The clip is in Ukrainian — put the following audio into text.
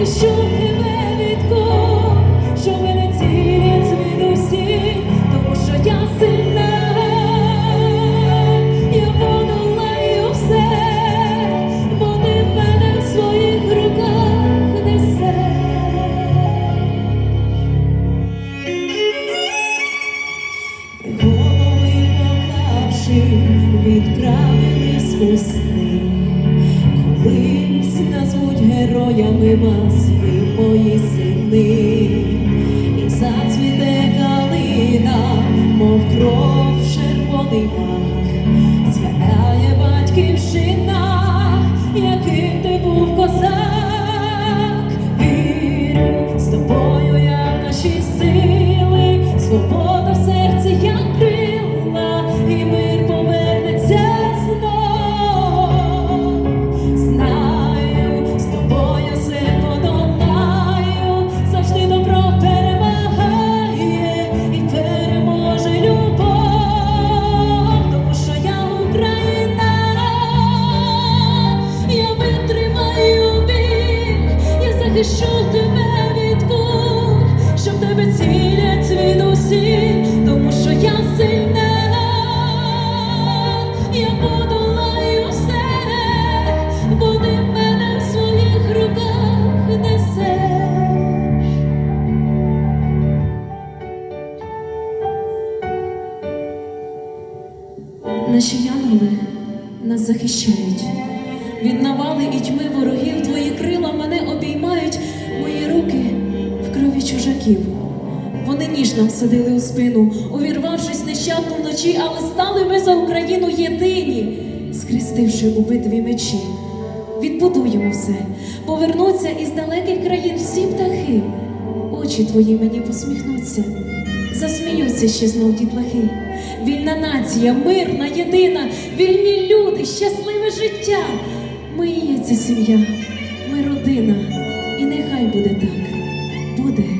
я захищу героями вас, ви мої сини, і зацвіте калина, мов кров червоний мак, захищу тебе від кул, щоб тебе цілять звідусіль, тому що я сильна, я подолаю все, бо ти мене в своїх руках несеш. Наші янголи нас захищають. Від навали і тьми ворогів твої крила мене обіймають, в крові. Вони ніж нам садили у спину, увірвавшись нещадно вночі, але стали ми за Україну єдині, скрестивши у битві мечі. Відбудуємо все, повернуться із далеких країн всі птахи. Очі твої мені посміхнуться, засміються ще знов дітлахи. Вільна нація, мирна, єдина, вільні люди, щасливе життя. Ми є ця сім'я, ми родина, і нехай буде так, буде.